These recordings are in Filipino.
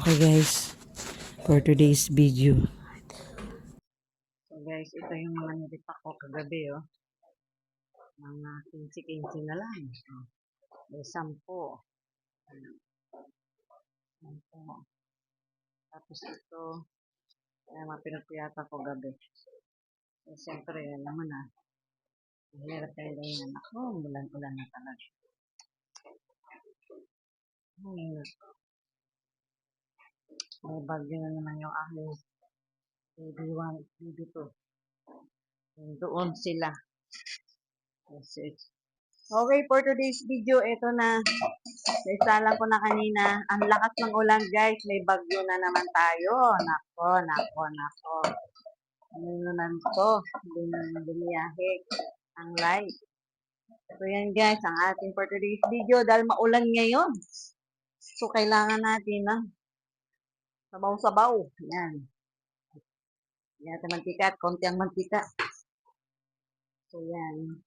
Okay guys, for today's video. So guys, ito yung mga nilipak ko kagabi oh. Mga 15-15 na lang. May 10. Ayan. Sampo. Tapos ito, ay mga pinapiyata ko gabi. Eh, siyempre, alam mo na, mahirap kayo ganyan. Ako, ulan-ulan na talaga. Ay. May bagyo na naman yung aking baby one, baby two. Doon sila. Yes, yes. Okay, for today's video, ito na. Naisalan ko na kanina. Ang lakas ng ulan, guys. May bagyo na naman tayo. Nako, nako, nako. Ano na naman to? Hindi na. Ang light. So, yan guys, ang ating for today's video dahil maulan ngayon. So, kailangan natin na sabaw-sabaw. Yan. Yan natin mantika at konti ang mantika. So, yan.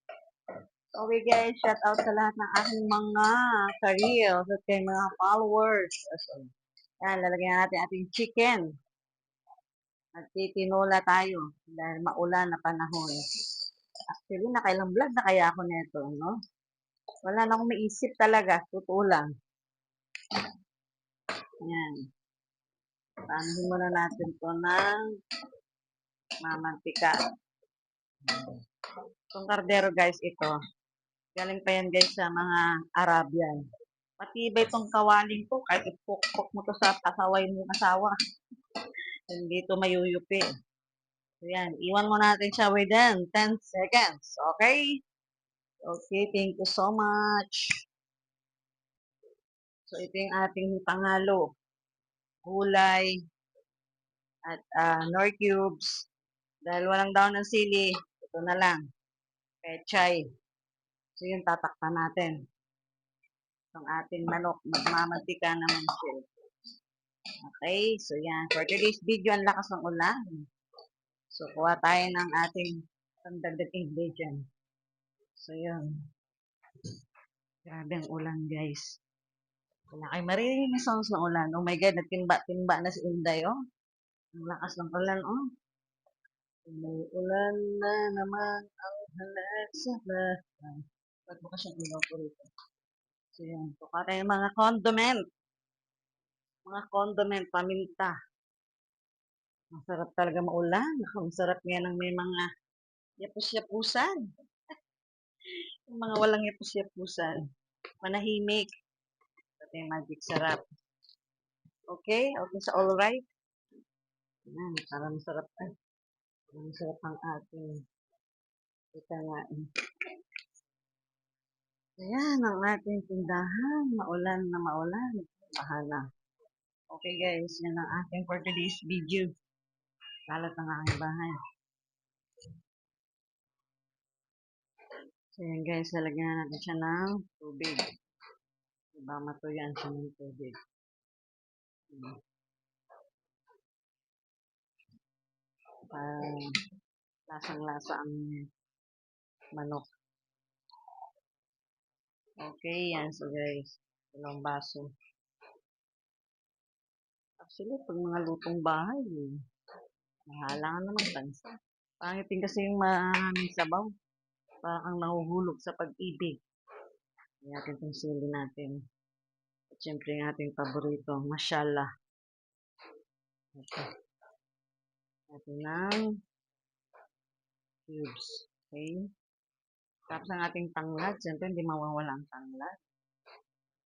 Okay guys, shout out sa lahat ng aking mga ka-reels at kay mga followers. So, yan, lalagyan natin ating chicken. At titinula tayo dahil maulan na panahon. Actually, nakailang vlog na kaya ako neto, no? Wala na akong maisip talaga. Totoo lang. Yan. Paanohin muna natin to ng mamantika. Itong kardero guys, ito. Galing pa yan guys sa mga Arabian. Matibay itong kawaling ko. Kahit ipukpok mo to sa asaway mo asawa. Hindi ito mayuyupi. So yan. Iwan mo natin siya within 10 seconds. Okay? Okay, thank you so much. So ito yung ating pangalo. Gulay at uh, nor cubes. Dahil walang daon ng sili, ito na lang. Pechay. So yun, tatakpan natin. Itong ating manok, magmamantika naman siya. Okay, so yan. For today's video, ang lakas ng ulan. So, kuha tayo ng ating pandagdag ingredient. So, yun. Grabe ang ulan, guys. Wala kayo maririnig yung sounds ng ulan. Oh my God, nagtimba-timba na si Inday, oh. Ang lakas ng ulan, oh. May ulan na naman ang halag sa. Ba't mo kasi ilaw ko rito? So, yan. Kuha tayo mga condiment. Mga condiment, paminta. Masarap talaga maulan. Ang sarap nga ng may mga yapus-yapusan. Yung mga walang yapus-yapusan. Manahimik. Ito yung magic sarap. Okay? Okay sa all right? Yan, para masarap. Ay, para masarap ang ating eh. Ayan, ang ating tindahan. Maulan na maulan. Bahala. Okay guys, yan ang ating for today's video. Kalat ang aking bahay. So yan guys, lalagyan na natin siya ng tubig. Diba, matuyan siya ng tubig. Hmm. Para lasang-lasa ang manok. Okay, yan. So guys, dalawang baso. Actually, pag mga lutong bahay, mahalangan naman bansa. Pangitin kasi yung maraming sabaw. Parang ang nahuhulog sa pag-ibig. Kaya natin itong sili natin. At syempre yung ating paborito, mashallah. Ito. Natin ng cubes. Okay. Tapos ang ating tanglad, syempre hindi mawawala ang tanglad.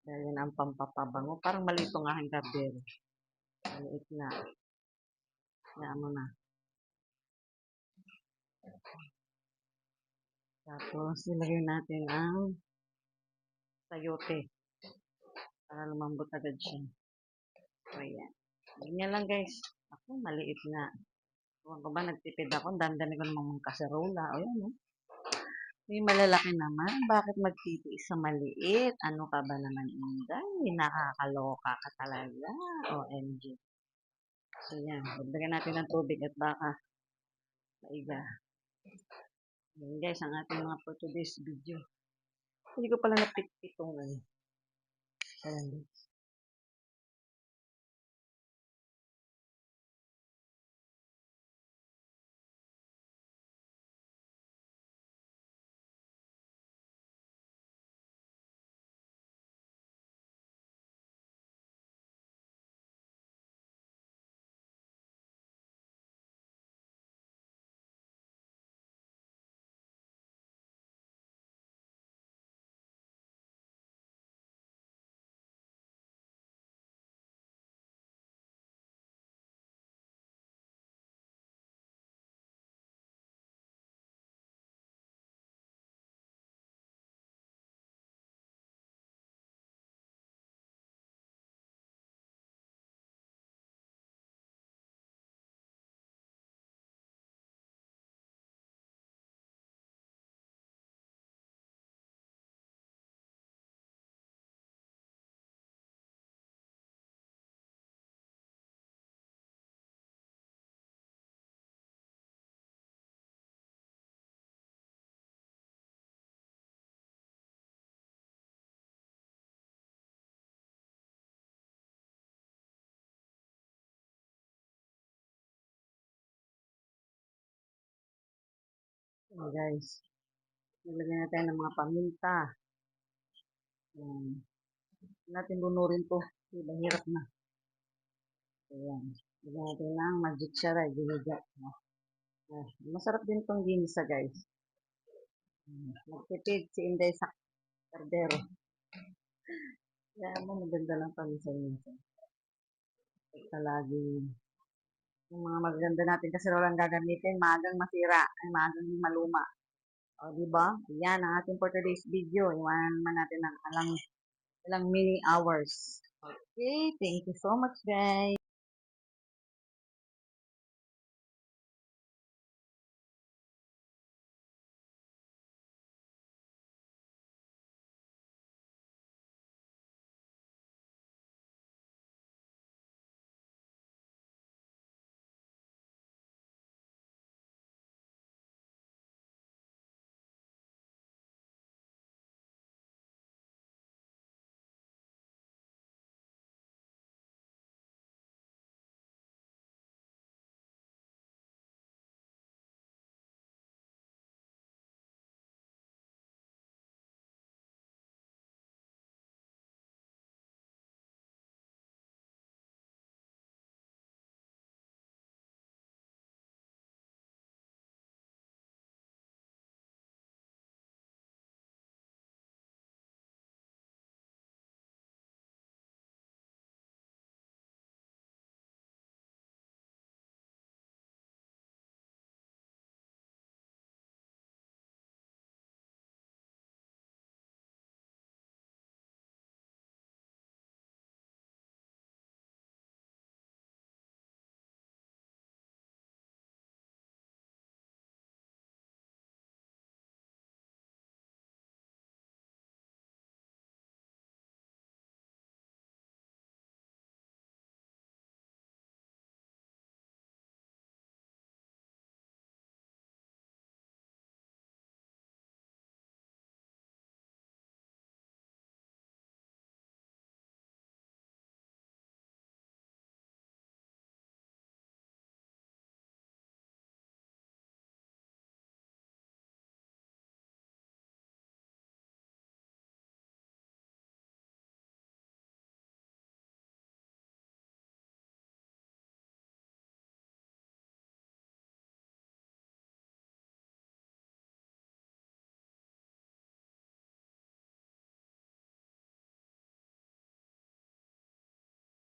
Dahil yan ang pampapabango. Parang malito ng aking kardero. Maliit na. Kaya mo na. Tapos, nilagay natin ang sayote. Para lumambot agad siya. So, ayan. Ganyan lang guys. Ako, maliit nga. Kung ko ba, nagtipid ako. Dandami ko naman mga kaserola. O yan, no? May malalaki naman. Bakit magtitiis sa maliit? Ano ka ba naman, Inday? Nakakaloka ka talaga. OMG. So, yan. Dagdagan natin ng tubig at baka maiga. Yan guys, ang ating mga for today's video. Hindi ko pala napit itong ano. Ayan Ayan, guys. Nilagyan natin ng mga paminta. Ayan. Natin lunurin to. Kasi mahirap na. Ayan. Lagyan natin ng magic saray. Giniga. Ah, masarap din tong ginisa, guys. Ayan. Nagtipid si Inday sa kardero. Kaya mo, maganda lang paminsan-minsan. Ito lagi. Yung mga magaganda natin kasi walang gagamitin, magang masira, ay magang maluma. O, di ba? Yan ang ating for today's video. Iwanan naman natin ng alang, ilang mini hours. Okay, thank you so much, guys.